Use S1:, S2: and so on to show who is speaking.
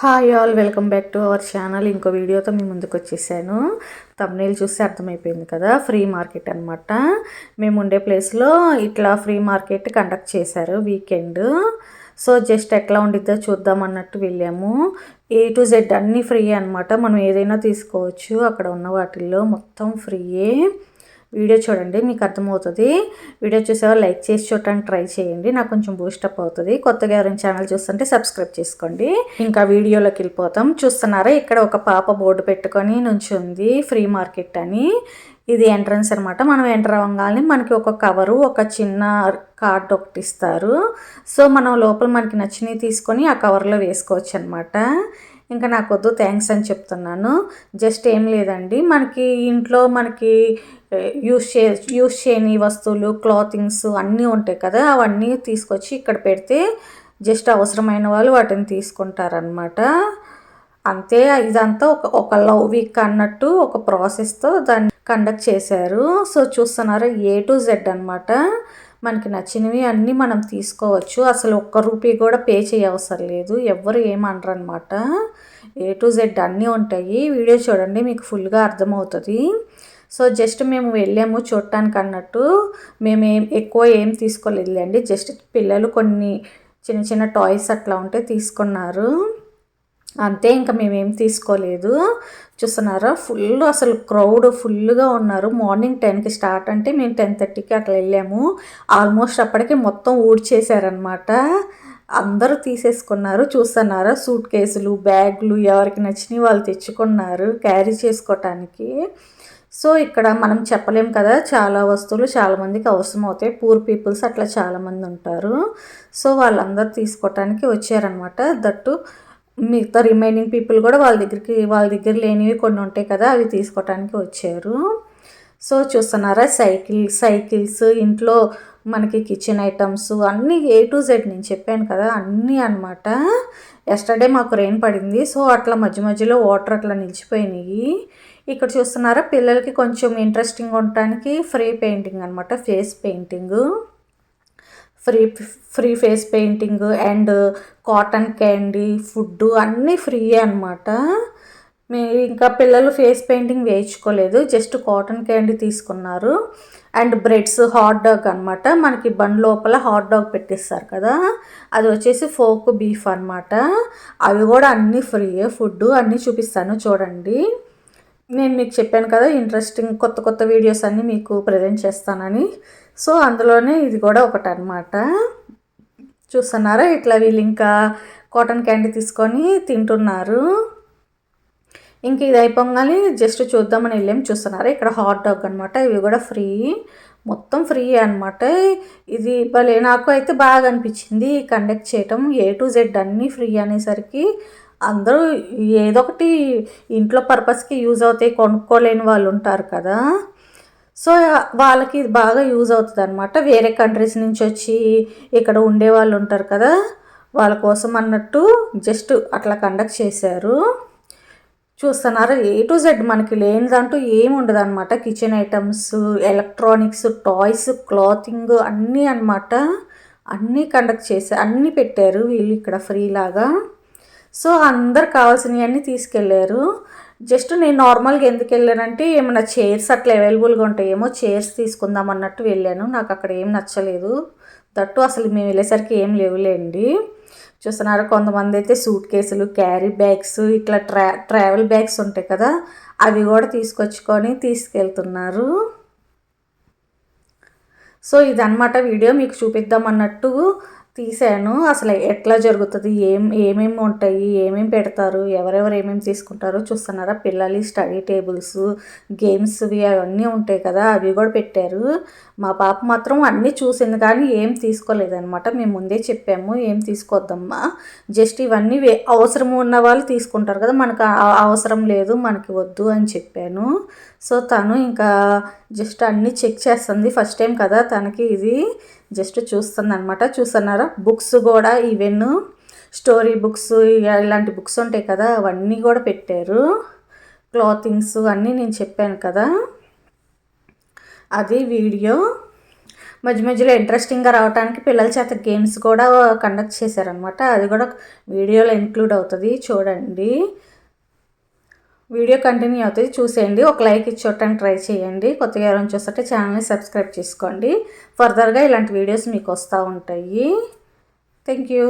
S1: Hi all welcome back to our channel ఇంకో వీడియోతో మీ ముందుకు వచ్చేసాను. తమ్నేల్ చూస్తే అర్థమైపోయింది కదా? ఫ్రీ మార్కెట్ అనమాట మేము ఉండే ప్లేస్లో ఇట్లా ఫ్రీ మార్కెట్ కండక్ట్ చేశారు వీకెండ్ సో జస్ట్ ఎట్లా ఉండిద్దో చూద్దాం అన్నట్టు వెళ్ళాము. ఏ టు జెడ్ అన్నీ ఫ్రీ అనమాట మనం ఏదైనా తీసుకోవచ్చు. అక్కడ ఉన్న వాటిల్లో మొత్తం ఫ్రీయే వీడియో చూడండి మీకు అర్థమవుతుంది. వీడియో చూసేవాళ్ళు లైక్ చేసి చూడటానికి ట్రై చేయండి. నాకు కొంచెం బూస్టప్ అవుతుంది. కొత్తగా ఎవరైనా ఛానల్ చూస్తుంటే సబ్స్క్రైబ్ చేసుకోండి. ఇంకా వీడియోలోకి వెళ్ళిపోతాం. చూస్తున్నారా ఇక్కడ ఒక పాప బోర్డు పెట్టుకొని నుంచి ఉంది ఫ్రీ మార్కెట్ అని. ఇది ఎంట్రన్స్ అనమాట మనం ఎంటర్ అవ్వగానే మనకి ఒక కవరు ఒక చిన్న కార్డ్ ఒకటి ఇస్తారు. సో మనం లోపల మనకి నచ్చినవి తీసుకొని ఆ కవర్లో వేసుకోవచ్చు అనమాట ఇంకా నాకు వద్దు థ్యాంక్స్ అని చెప్తున్నాను. జస్ట్ ఏం లేదండి. మనకి ఇంట్లో మనకి యూస్ చే యూస్ చేయని వస్తువులు క్లాతింగ్స్ అన్నీ ఉంటాయి కదా అవన్నీ తీసుకొచ్చి ఇక్కడ పెడితే జస్ట్ అవసరమైన వాళ్ళు వాటిని తీసుకుంటారనమాట అంతే ఇదంతా ఒక ఒక లవ్ వీక్ అన్నట్టు ఒక ప్రాసెస్తో దాన్ని కండక్ట్ చేశారు. సో చూస్తున్నారు ఏ టు జెడ్ అనమాట మనకి నచ్చినవి అన్నీ మనం తీసుకోవచ్చు. అసలు ఒక్క రూపీ కూడా పే చేయవసరం లేదు. ఎవ్వరు ఏమనరు అనమాట ఏ టు జెడ్ అన్నీ ఉంటాయి. వీడియో చూడండి మీకు ఫుల్గా అర్థమవుతుంది. సో జస్ట్ మేము వెళ్ళాము చూడటానికి అన్నట్టు. మేము ఏం ఎక్కువ ఏం తీసుకోలేదులేండి జస్ట్ పిల్లలు కొన్ని చిన్న చిన్న టాయ్స్ అట్లా ఉంటే తీసుకున్నారు. అంతే ఇంకా మేమేం తీసుకోలేదు. చూస్తున్నారా? ఫుల్ అసలు క్రౌడ్ ఫుల్గా ఉన్నారు. మార్నింగ్ టెన్కి స్టార్ట్ అంటే మేము టెన్ థర్టీకి అట్లా వెళ్ళాము. ఆల్మోస్ట్ అప్పటికి మొత్తం ఊడ్చేసారనమాట అందరూ తీసేసుకున్నారు. చూస్తున్నారా? సూట్ కేసులు బ్యాగులు ఎవరికి నచ్చినవి వాళ్ళు తెచ్చుకున్నారు క్యారీ చేసుకోవటానికి సో ఇక్కడ మనం చెప్పలేం కదా? చాలా వస్తువులు చాలామందికి అవసరం అవుతాయి పూర్ పీపుల్స్ అట్లా చాలామంది ఉంటారు. సో వాళ్ళందరూ తీసుకోవటానికి వచ్చారనమాట దట్టు మిగతా రిమైనింగ్ పీపుల్ కూడా వాళ్ళ దగ్గరికి వాళ్ళ దగ్గర లేనివి కొన్ని ఉంటాయి కదా అవి తీసుకోవటానికి వచ్చారు. సో చూస్తున్నారా సైకిల్ సైకిల్స్ ఇంట్లో మనకి కిచెన్ ఐటమ్స్ అన్నీ ఏ టు జెడ్ నేను చెప్పాను కదా అన్నీ అనమాట ఎస్టర్డే మాకు రెయిన్ పడింది సో అట్లా మధ్య మధ్యలో వాటర్ అట్లా నిలిచిపోయినాయి. ఇక్కడ చూస్తున్నారా పిల్లలకి కొంచెం ఇంట్రెస్టింగ్ ఉండటానికి ఫ్రీ పెయింటింగ్ అనమాట face painting free free face painting and cotton candy food అన్నీ ఫ్రీ అనమాట మీ ఇంకా పిల్లలు ఫేస్ పెయింటింగ్ వేయించుకోలేదు జస్ట్ కాటన్ క్యాండీ తీసుకున్నారు. అండ్ బ్రెడ్స్ హాట్ డాగ్ అనమాట మనకి బండ్ లోపల హాట్ డాగ్ పెట్టిస్తారు కదా అది వచ్చేసి ఫోక్ బీఫ్ అనమాట అవి కూడా అన్నీ ఫ్రీయే ఫుడ్ అన్నీ చూపిస్తాను చూడండి. నేను మీకు చెప్పాను కదా ఇంట్రెస్టింగ్ కొత్త కొత్త వీడియోస్ అన్నీ మీకు ప్రజెంట్ చేస్తానని. సో అందులోనే ఇది కూడా ఒకటి అనమాట చూస్తున్నారా? ఇట్లా వీళ్ళు ఇంకా కాటన్ క్యాండీ తీసుకొని తింటున్నారు. ఇంక ఇది అయిపోగానే జస్ట్ చూద్దామని వెళ్ళాం. చూస్తున్నారా? ఇక్కడ హాట్ డాగ్ అనమాట ఇవి కూడా ఫ్రీ మొత్తం ఫ్రీ అనమాట ఇది భలే నాకు అయితే బాగా అనిపించింది కండక్ట్ చేయటం. ఏ టు జెడ్ అన్నీ ఫ్రీ అనేసరికి. అందరూ ఏదో ఒకటి ఇంట్లో పర్పస్కి యూజ్ అవుతాయి కొనుక్కోలేని వాళ్ళు ఉంటారు కదా. సో వాళ్ళకి ఇది బాగా యూజ్ అవుతుంది అనమాట వేరే కంట్రీస్ నుంచి వచ్చి ఇక్కడ ఉండే వాళ్ళు ఉంటారు కదా వాళ్ళ కోసం అన్నట్టు జస్ట్ అట్లా కండక్ట్ చేశారు. చూస్తున్నారా ఏ టు జెడ్ మనకి లేనిదంటూ ఏమి ఉండదు అనమాట kitchen items electronics toys clothing అన్నీ అనమాట అన్నీ కండక్ట్ చేశారు అన్నీ పెట్టారు వీళ్ళు ఇక్కడ ఫ్రీలాగా. సో అందరు కావాల్సినవన్నీ తీసుకెళ్ళారు. జస్ట్ నేను నార్మల్గా ఎందుకు వెళ్ళానంటే ఏమైనా చైర్స్ అట్లా అవైలబుల్గా ఉంటాయేమో చైర్స్ తీసుకుందాం అన్నట్టు వెళ్ళాను. నాకు అక్కడ ఏం నచ్చలేదు. దట్టు అసలు మేము వెళ్ళేసరికి ఏం లేవులేండి. చూస్తున్నారు కొంతమంది అయితే సూట్ కేసులు క్యారీ బ్యాగ్స్ ఇట్లా ట్రా ట్రావెల్ బ్యాగ్స్ ఉంటాయి కదా అవి కూడా తీసుకొచ్చుకొని తీసుకెళ్తున్నారు. సో ఇదనమాట వీడియో. మీకు చూపిద్దాం అన్నట్టు తీసాను. అసలు ఎట్లా జరుగుతుంది? ఏం ఏమేమి ఉంటాయి? ఏమేమి పెడతారు? ఎవరెవరు ఏమేమి తీసుకుంటారో చూస్తున్నారా? పిల్లలు స్టడీ టేబుల్స్ గేమ్స్వి అవన్నీ ఉంటాయి కదా అవి కూడా పెట్టారు. మా పాప మాత్రం అన్నీ చూసింది కానీ ఏం తీసుకోలేదనమాట మేము ముందే చెప్పాము ఏం తీసుకోవద్దమ్మా. జస్ట్ ఇవన్నీ అవసరం ఉన్న వాళ్ళు తీసుకుంటారు కదా మనకు అవసరం లేదు మనకి వద్దు అని చెప్పాను. సో తను ఇంకా జస్ట్ అన్నీ చెక్ చేస్తుంది ఫస్ట్ టైం కదా తనకి ఇది జస్ట్ చూస్తుంది అనమాట చూస్తున్నారా? బుక్స్ కూడా ఈవెన్ స్టోరీ బుక్స్ ఇలాంటి బుక్స్ ఉంటాయి కదా అవన్నీ కూడా పెట్టారు. క్లాతింగ్స్ అన్నీ నేను చెప్పాను కదా. అది వీడియో. మధ్య మధ్యలో ఇంట్రెస్టింగ్గా రావడానికి పిల్లల చేత గేమ్స్ కూడా కండక్ట్ చేశారనమాట అది కూడా వీడియోలో ఇంక్లూడ్ అవుతుంది. చూడండి. వీడియో కంటిన్యూ అవుతుంది చూసేయండి. ఒక లైక్ ఇచ్చోటానికి ట్రై చేయండి. కొత్తగా ఎవరైనా చూస్తుంటే ఛానల్ని సబ్స్క్రైబ్ చేసుకోండి. ఫర్దర్గా ఇలాంటి వీడియోస్ మీకు వస్తూ ఉంటాయి. Thank you